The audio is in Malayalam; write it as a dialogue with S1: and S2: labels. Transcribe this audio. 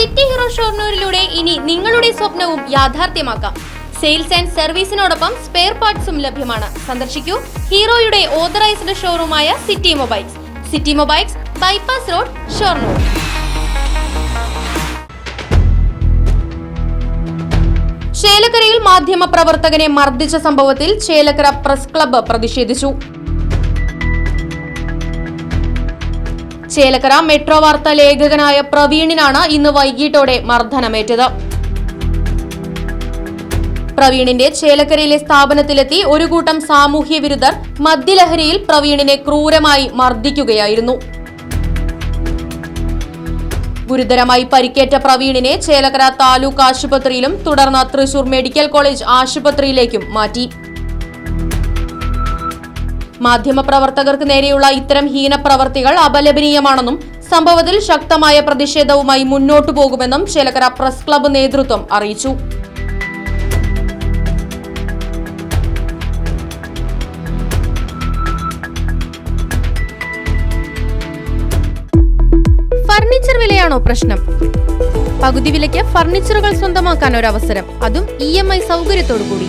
S1: സിറ്റി ഹീറോ ഷോർണൂരിലൂടെ ഇനി നിങ്ങളുടെ സ്വപ്നവും യാഥാർത്ഥ്യമാക്കാം. സെയിൽസ് ആൻഡ് സർവീസിനോടൊപ്പം സ്പെയർ പാർട്സും ലഭ്യമാണ്. സന്ദർശിക്കൂ ഹീറോയുടെ authorised ഷോറൂമായ city mobiles. City mobiles bypass road Shoranur. ചേലക്കരയിൽ മാധ്യമ പ്രവർത്തകനെ മർദ്ദിച്ച സംഭവത്തിൽ ചേലക്കര പ്രസ് ക്ലബ്ബ് പ്രതിഷേധിച്ചു. ചേലക്കര മെട്രോ വാർത്താ ലേഖകനായ പ്രവീണിനാണ് ഇന്ന് വൈകിട്ടോടെ മർദ്ദനമേറ്റത്. പ്രവീണിന്റെ ചേലക്കരയിലെ സ്ഥാപനത്തിലെത്തി ഒരു കൂട്ടം സാമൂഹ്യ വിരുദ്ധർ മദ്യലഹരിയിൽ പ്രവീണിനെ ക്രൂരമായി മർദ്ദിക്കുകയായിരുന്നു. ഗുരുതരമായി പരിക്കേറ്റ പ്രവീണിനെ ചേലക്കര താലൂക്ക് ആശുപത്രിയിലും തുടർന്ന് തൃശൂർ മെഡിക്കൽ കോളേജ് ആശുപത്രിയിലേക്കും മാറ്റി. മാധ്യമപ്രവർത്തകർക്ക് നേരെയുള്ള ഇത്തരം ഹീനപ്രവർത്തികൾ അപലപനീയമാണെന്നും സംഭവത്തിൽ ശക്തമായ പ്രതിഷേധവുമായി മുന്നോട്ടു പോകുമെന്നും ചേലക്കര പ്രസ് ക്ലബ്ബ് നേതൃത്വം അറിയിച്ചു. ഫർണിച്ചർ വിലയാണോ പ്രശ്നം? പകുതി വിലയ്ക്ക് ഫർണിച്ചറുകൾ സ്വന്തമാക്കാൻ ഒരു അവസരം അതും ഇ എം ഐ സൗകര്യത്തോടു കൂടി